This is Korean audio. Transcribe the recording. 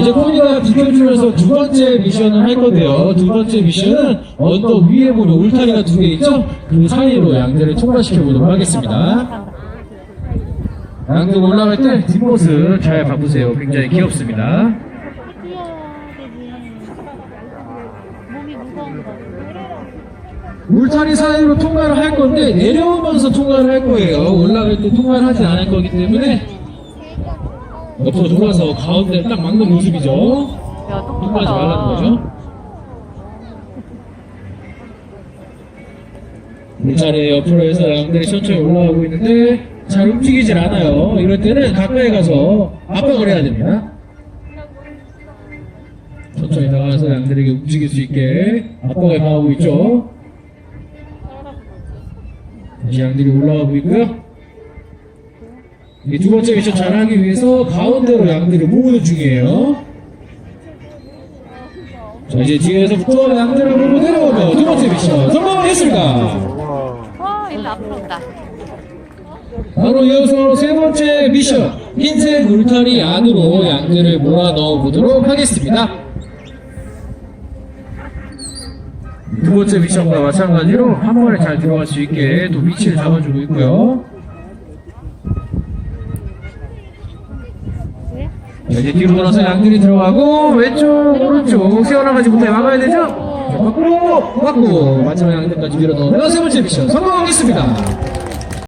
이제 코디가 비켜주면서 두 번째 미션을 할 건데요. 두 번째 미션은 언덕 위에 보면 울타리가 두 개 있죠? 그 사이로 양들을 통과시켜 보도록 하겠습니다. 양들 올라갈 때 뒷모습 잘 봐보세요. 굉장히 귀엽습니다. 울타리 사이로 통과를 할 건데 내려오면서 통과를 할 거예요. 올라갈 때 통과를 하지 않을 거기 때문에 옆으로 돌아서 가운데 딱 막는 모습이죠. 야, 통과하지 말라는 거죠. 울타리 옆으로 해서 양들이 천천히 올라가고 있는데 잘 움직이질 않아요. 이럴 때는 가까이 가서 압박을 해야 됩니다. 천천히 나가서 양들에게 움직일 수 있게 압박을 가하고 있죠. 다시 양들이 올라가고 있고요. 이두 번째 미션 잘하기 위해서 가운데로 양들을 모으는 중이에요. 자 이제 뒤에서부터 양들을 몰고 내려오며 두 번째 미션 성공했습니다. 어, 일로 앞으로 온다. 바로 이어서 세 번째 미션 흰색 울타리 안으로 양들을 몰아 넣어 보도록 하겠습니다. 두 번째 미션과 마찬가지로 한 번에 잘 들어갈 수 있게 또 위치를 잡아주고 있고요. 이제 뒤로 돌아서 양들이 들어가고 왼쪽 오른쪽 세어나가지 못해 막아야 되죠? 자, 밖으로 막고 마지막 양들까지 밀어넣으면 세 번째 미션 성공하겠습니다.